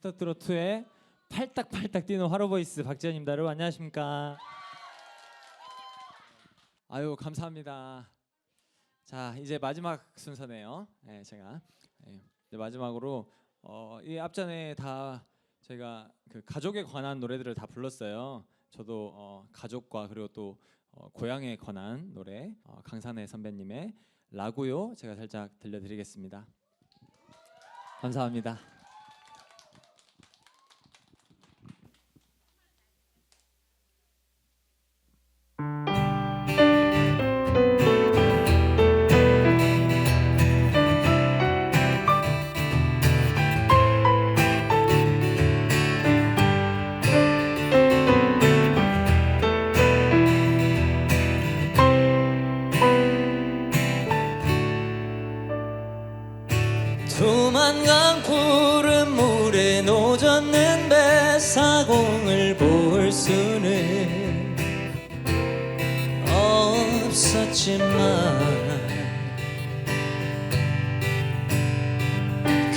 미스터 트롯2의 팔딱팔딱 뛰는 화로 보이스 박지현입니다. 여러분 안녕하십니까? 아유 감사합니다. 자 이제 마지막 순서네요. 네, 제가 네, 마지막으로 어, 이 앞전에 다 제가 그 가족에 관한 노래들을 다 불렀어요. 저도 어, 가족과 그리고 또 어, 고향에 관한 노래 어, 강산의 선배님의 라구요 제가 살짝 들려드리겠습니다. 감사합니다. 두만강 푸른 물에 노젓는 뱃사공을 볼 수는 없었지만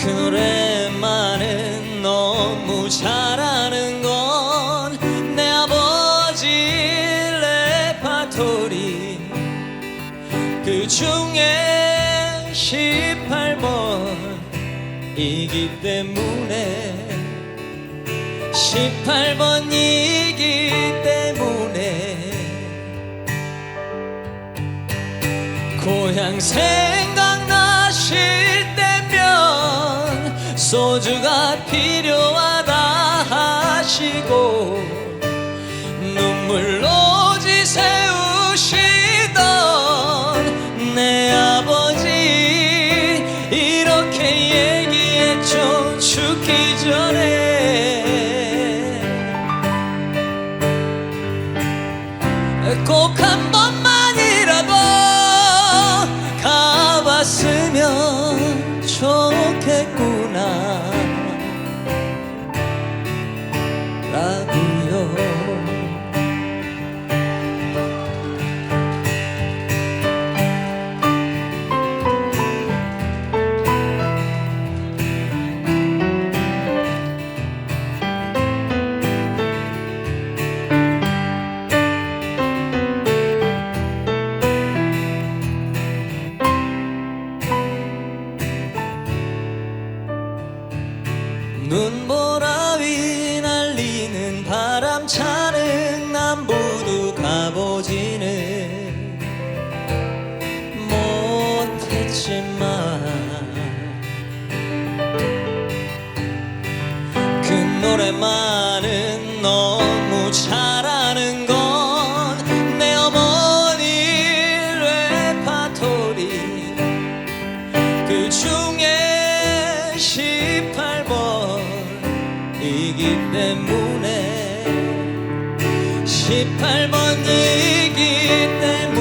그 노래만은 너무 잘하는 건 내 아버지 레파토리 그 중에 18번이기 때문에 18번이기 때문에 고향 생각나실 때면 소주가 필요하다 하시고 꼭한 눈보라위 날리는 바람 차는 남부도 가보지는 못했지만 그 노래만은 너무 잘 때문에 18번이기 때문에